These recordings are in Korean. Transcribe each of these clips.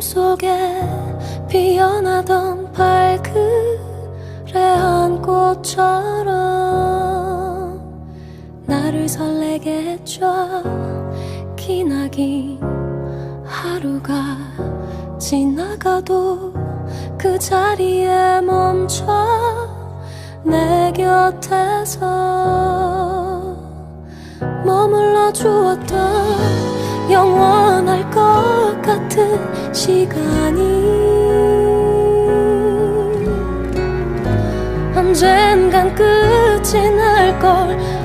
꿈속에 피어나던 발그레한 꽃처럼 나를 설레게 해줘 기나긴 하루가 지나가도 그 자리에 멈춰 내 곁에서 머물러 주었던 영원할 것 같은 시간이 언젠간 끝이 날걸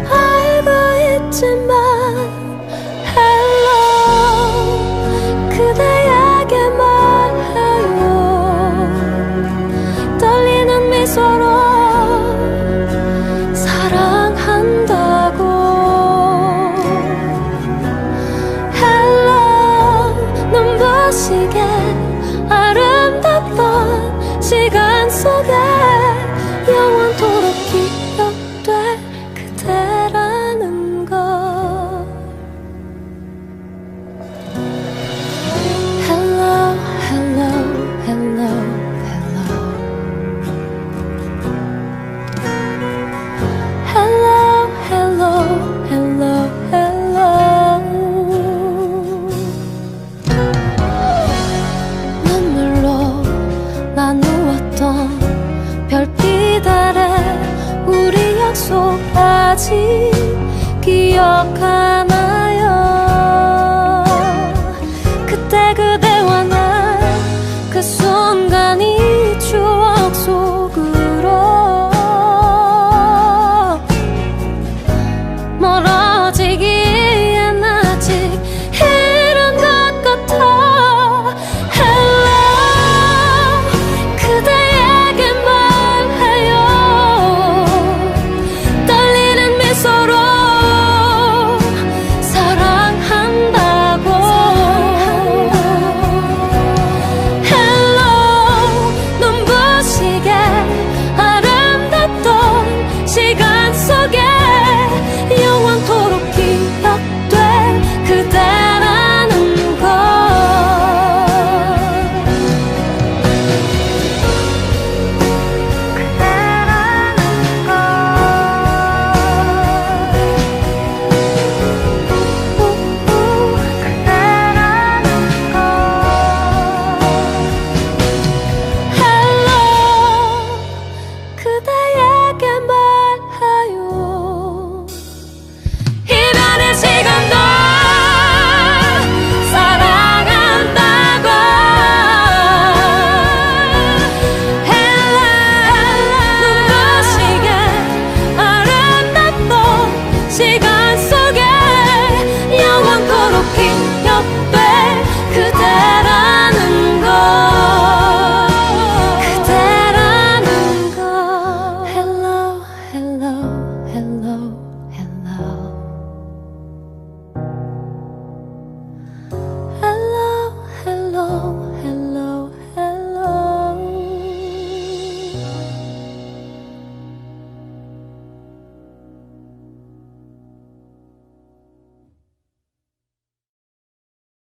나누었던 별빛 아래 우리 약속 아직 기억하나?